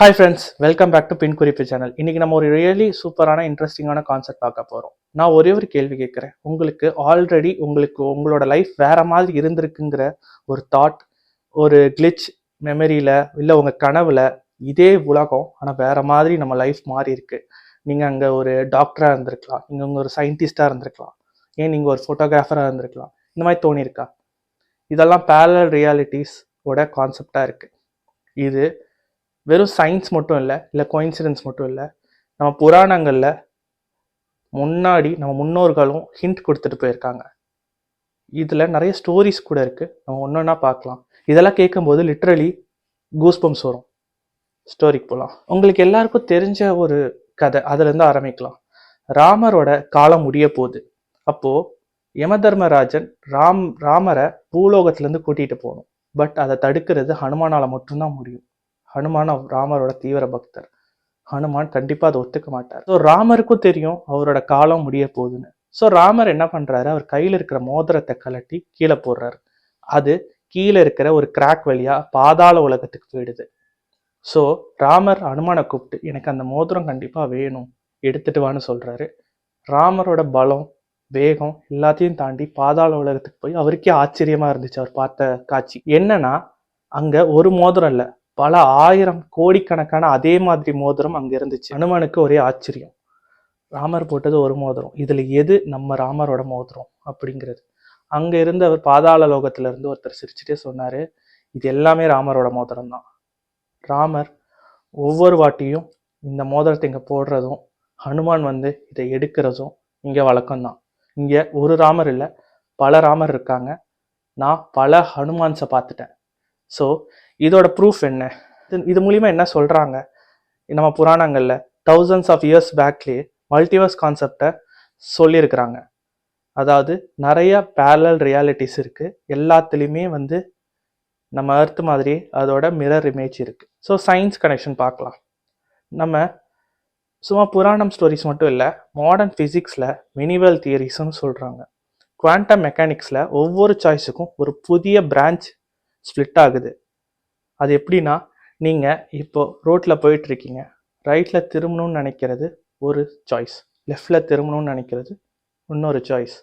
Hi friends welcome back to பின் குறிப்பு channel இன்னைக்கு நம்ம ஒரு ரியலி சூப்பரான இன்ட்ரெஸ்டிங்கான கான்செப்ட் பார்க்க போகிறோம் நான் ஒரே ஒரு கேள்வி கேட்குறேன். உங்களுக்கு ஆல்ரெடி உங்களுக்கு உங்களோட லைஃப் வேற மாதிரி இருந்திருக்குங்கிற ஒரு தாட் ஒரு கிளிச் மெமரியில் இல்லை உங்கள் கனவுல இதே உலகம் ஆனால் வேற மாதிரி நம்ம லைஃப் மாறி இருக்கு. நீங்கள் அங்கே ஒரு டாக்டராக இருந்திருக்கலாம். நீங்கள் உங்க ஒரு சயின்டிஸ்டாக இருந்திருக்கலாம். ஏன் நீங்கள் ஒரு ஃபோட்டோகிராஃபராக இருந்திருக்கலாம்? இந்த மாதிரி தோணியிருக்கா? இதெல்லாம் பேரல் ரியாலிட்டிஸோட ஓட கான்செப்டாக இருக்குது இது வெறும் சயின்ஸ் மட்டும் இல்லை இல்லை கோயின்சிடன்ஸ் மட்டும் இல்லை நம்ம புராணங்களில் முன்னாடி நம்ம முன்னோர்களும் ஹிண்ட் கொடுத்துட்டு போயிருக்காங்க. இதில் நிறைய ஸ்டோரிஸ் கூட இருக்குது நம்ம ஒன்று ஒன்றா பார்க்கலாம். இதெல்லாம் கேட்கும்போது லிட்ரலி கூஸ்பம்ஸ் வரும். ஸ்டோரிக்கு போகலாம் உங்களுக்கு எல்லாருக்கும் தெரிஞ்ச ஒரு கதை அதுலேருந்து ஆரம்பிக்கலாம். ராமரோட காலம் முடிய போகுது. அப்போது யமதர்மராஜன் ராம் ராமரை பூலோகத்துலேருந்து கூட்டிகிட்டு போகணும். பட் அதை தடுக்கிறது ஹனுமானால் மட்டும்தான் முடியும். ஹனுமான் ராமரோட தீவிர பக்தர். ஹனுமான் கண்டிப்பா அதை ஒத்துக்க மாட்டார். ஸோ ராமருக்கும் தெரியும் அவரோட காலம் முடிய போகுதுன்னு. ஸோ ராமர் என்ன பண்றாரு? அவர் கையில் இருக்கிற மோதிரத்தை கலட்டி கீழே போடுறாரு. அது கீழே இருக்கிற ஒரு கிராக் வழியா பாதாள உலகத்துக்கு போயிடுது. ஸோ ராமர் ஹனுமானை கூப்பிட்டு எனக்கு அந்த மோதிரம் கண்டிப்பா வேணும். எடுத்துட்டு வான்னு சொல்றாரு. ராமரோட பலம் வேகம் எல்லாத்தையும் தாண்டி பாதாள உலகத்துக்கு போய் அவருக்கே ஆச்சரியமா இருந்துச்சு. அவர் பார்த்த காட்சி. என்னன்னா அங்க ஒரு மோதிரம் இல்லை. பல ஆயிரம் கோடிக்கணக்கான அதே மாதிரி மோதிரம் அங்கே இருந்துச்சு. அனுமனுக்கு ஒரே ஆச்சரியம். ராமர் போட்டது ஒரு மோதிரம். இதில் எது நம்ம ராமரோட மோதிரம் அப்படிங்கிறது. அங்கே இருந்து அவர் பாதாள லோகத்திலிருந்து ஒருத்தர் சிரிச்சுட்டே சொன்னார் இது எல்லாமே ராமரோட மோதிரம் தான். ராமர் ஒவ்வொரு வாட்டியும் இந்த மோதிரத்தை இங்கே போடுறதும் ஹனுமான் வந்து இதை எடுக்கிறதும் இங்கே வழக்கம்தான் இங்கே ஒரு ராமர் இல்லை பல ராமர் இருக்காங்க. நான் பல ஹனுமான்ஸை பார்த்துட்டேன். ஸோ இதோட ப்ரூஃப் என்ன? இது இது மூலிமா என்ன சொல்கிறாங்க நம்ம புராணங்களில் தௌசண்ட்ஸ் ஆஃப் இயர்ஸ் பேக்லேயே மல்டிவர்ஸ் கான்செப்டை சொல்லியிருக்கிறாங்க. அதாவது நிறைய பேரலல் ரியாலிட்டிஸ் இருக்குது எல்லாத்துலேயுமே வந்து நம்ம அர்த்து மாதிரி அதோட மிரர் இமேஜ் இருக்குது ஸோ சயின்ஸ் கனெக்ஷன் பார்க்கலாம். நம்ம சும்மா புராணம் ஸ்டோரிஸ் மட்டும் இல்லை மாடர்ன் ஃபிசிக்ஸில் மினிவல் தியரிஸ்னு சொல்கிறாங்க குவாண்டம் மெக்கானிக்ஸில் ஒவ்வொரு சாய்ஸுக்கும் ஒரு புதிய பிரான்ச் ஸ்ப்ளிட் ஆகுது. அது எப்படின்னா நீங்கள் இப்போ ரோட்டில் போயிட்டுருக்கீங்க. ரைட்டில் திரும்பணும்னு நினைக்கிறது ஒரு சாய்ஸ் லெஃப்டில் திரும்பணும்னு நினைக்கிறது இன்னொரு சாய்ஸ்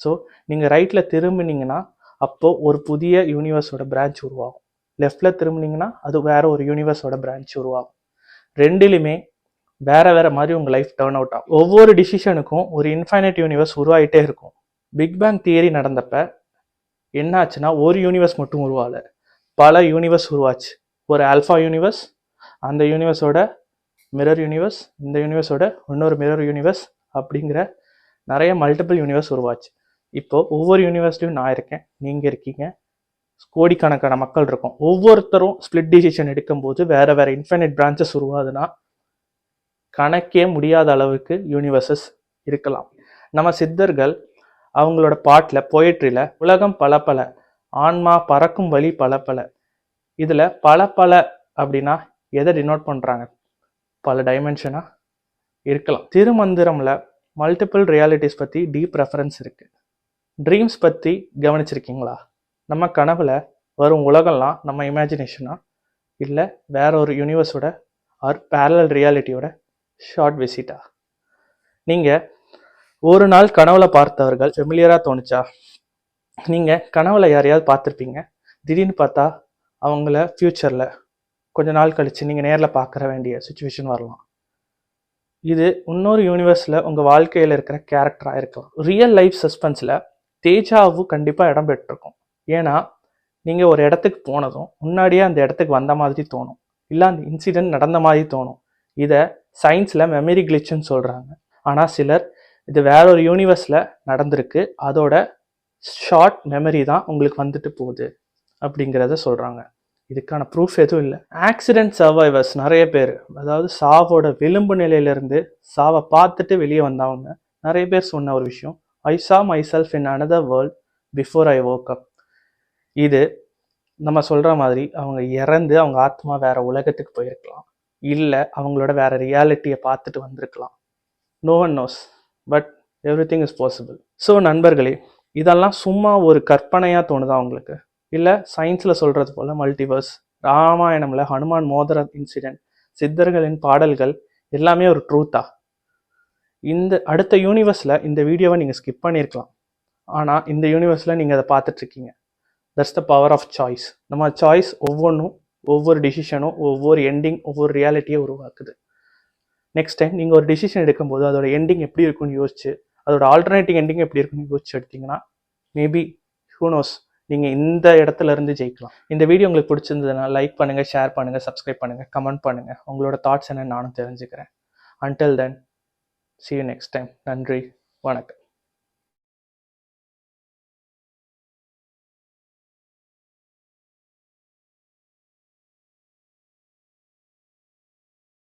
ஸோ நீங்கள் ரைட்டில் திரும்பினீங்கன்னா அப்போது ஒரு புதிய யூனிவர்ஸோட பிரான்ச் உருவாகும். லெஃப்டில் திரும்பினீங்கன்னா அது வேற ஒரு யூனிவர்ஸோட பிரான்ச் உருவாகும். ரெண்டுலையுமே வேற வேற மாதிரி உங்கள் லைஃப் டேர்ன் அவுட் ஆகும். ஒவ்வொரு டிசிஷனுக்கும் ஒரு இன்ஃபைனைட் யூனிவர்ஸ் உருவாகிட்டே இருக்கும். பிக் பேங் தியரி நடந்தப்ப என்னாச்சுன்னா ஒரு யூனிவர்ஸ் மட்டும் உருவாகலை. பல யூனிவர்ஸ் உருவாச்சு. ஒரு ஆல்ஃபா யூனிவர்ஸ் அந்த யூனிவர்ஸோட மிரர் யூனிவர்ஸ் இந்த யூனிவர்ஸோட இன்னொரு மிரர் யூனிவர்ஸ் அப்படிங்கிற நிறைய மல்டிபிள் யூனிவர்ஸ் உருவாச்சு. இப்போ ஒவ்வொரு யூனிவர்ஸ்லையும் நான் இருக்கேன் நீங்கள் இருக்கீங்க கோடிக்கணக்கான மக்கள் இருக்கும். ஒவ்வொருத்தரும் ஸ்பிளிட் டிசிஷன் எடுக்கும்போது வேறு வேறு இன்ஃபைனைட் பிரான்ச்சஸ் உருவாதுன்னா கணக்கே முடியாத அளவுக்கு யூனிவர்சஸ் இருக்கலாம். நம்ம சித்தர்கள் அவங்களோட பாட்டில் பொயட்ரியில் உலகம் பல பல ஆன்மா பறக்கும் வழி பல பல. இதில் பல பல அப்படின்னா எதை டினோட் பண்ணுறாங்க பல டைமென்ஷனாக இருக்கலாம். திருமந்திரமில் மல்டிபிள் ரியாலிட்டிஸ் பற்றி டீப் ரெஃபரன்ஸ் இருக்குது ட்ரீம்ஸ் பற்றி கவனிச்சிருக்கீங்களா? நம்ம கனவில் வரும் உலகம்லாம் நம்ம இமேஜினேஷனா இல்லை வேற ஒரு யூனிவர்ஸோட ஆர் பேரலல் ரியாலிட்டியோட ஷார்ட் விசிட்டா நீங்கள் ஒரு நாள் கனவுல பார்த்தவர்கள் ஃபெமிலியராக தோணுச்சா? நீங்கள் கனவுல யாரையாவது பார்த்துருப்பீங்க? திடீர்னு பார்த்தா அவங்கள ஃப்யூச்சரில் கொஞ்ச நாள் கழிச்சு நீங்கள் நேரில் பார்க்குற வேண்டிய சுச்சுவேஷன் வரலாம். இது இன்னொரு யூனிவர்ஸில் உங்கள் வாழ்க்கையில் இருக்கிற கேரக்டராக இருக்கலாம். ரியல் லைஃப் சஸ்பென்ஸில் தேஜாவும் கண்டிப்பாக இடம் பெற்றிருக்கும். ஏன்னா நீங்கள் ஒரு இடத்துக்கு போனதும் முன்னாடியே அந்த இடத்துக்கு வந்த மாதிரி தோணும். இல்லை அந்த இன்சிடென்ட் நடந்த மாதிரி தோணும். இதை சயின்ஸில் மெமரி கிளிச்சுன்னு சொல்கிறாங்க ஆனால் சிலர் இது வேற ஒரு யூனிவர்ஸில் நடந்திருக்கு. அதோட ஷார்ட் மெமரி தான் உங்களுக்கு வந்துட்டு போகுது அப்படிங்கிறத சொல்கிறாங்க இதுக்கான ப்ரூஃப் எதுவும் இல்லை. ஆக்சிடென்ட் சர்வைவர்ஸ் நிறைய பேர் அதாவது சாவோட விளிம்பு நிலையிலேருந்து சாவை பார்த்துட்டு வெளியே வந்தவங்க நிறைய பேர் சொன்ன ஒரு விஷயம். I saw myself in another world before I woke up இது நம்ம சொல்கிற மாதிரி அவங்க இறந்து அவங்க ஆத்மா வேற உலகத்துக்கு போயிருக்கலாம். இல்லை அவங்களோட வேற ரியாலிட்டியை பார்த்துட்டு வந்திருக்கலாம். No one knows but everything is possible so நண்பர்களே இதெல்லாம் சும்மா ஒரு கற்பனையாக தோணுதா உங்களுக்கு? இல்லை சயின்ஸில் சொல்கிறது போல் மல்டிவர்ஸ் ராமாயணமில் ஹனுமான் மோதிர இன்சிடென்ட் சித்தர்களின் பாடல்கள் எல்லாமே ஒரு ட்ரூத்தா இந்த அடுத்த யூனிவர்ஸில் இந்த வீடியோவை நீங்கள் ஸ்கிப் பண்ணியிருக்கலாம் ஆனால் இந்த யூனிவர்ஸில் நீங்கள் அதை பார்த்துட்ருக்கீங்க. That's the power of choice நம்ம சாய்ஸ் ஒவ்வொன்றும் ஒவ்வொரு டிசிஷனும் ஒவ்வொரு எண்டிங் ஒவ்வொரு ரியாலிட்டியை உருவாக்குது. நெக்ஸ்ட் டைம் நீங்கள் ஒரு டிசிஷன் எடுக்கும்போது அதோட எண்டிங் எப்படி இருக்கும்னு யோசிச்சு அதோட ஆல்டர்னேட்டிவ் எண்டிங் எப்படி இருக்குன்னு யோசிச்சு எடுத்தீங்கன்னா மேபி ஹூனோஸ் நீங்கள் இந்த இடத்துல இருந்து ஜெயிக்கலாம். இந்த வீடியோ உங்களுக்கு பிடிச்சிருந்ததுன்னா லைக் பண்ணுங்கள் ஷேர் பண்ணுங்கள் சப்ஸ்கிரைப் பண்ணுங்கள் கமெண்ட் பண்ணுங்கள் உங்களோட தாட்ஸ் என்ன நானும் தெரிஞ்சுக்கிறேன். Until then see you next time நன்றி வணக்கம்.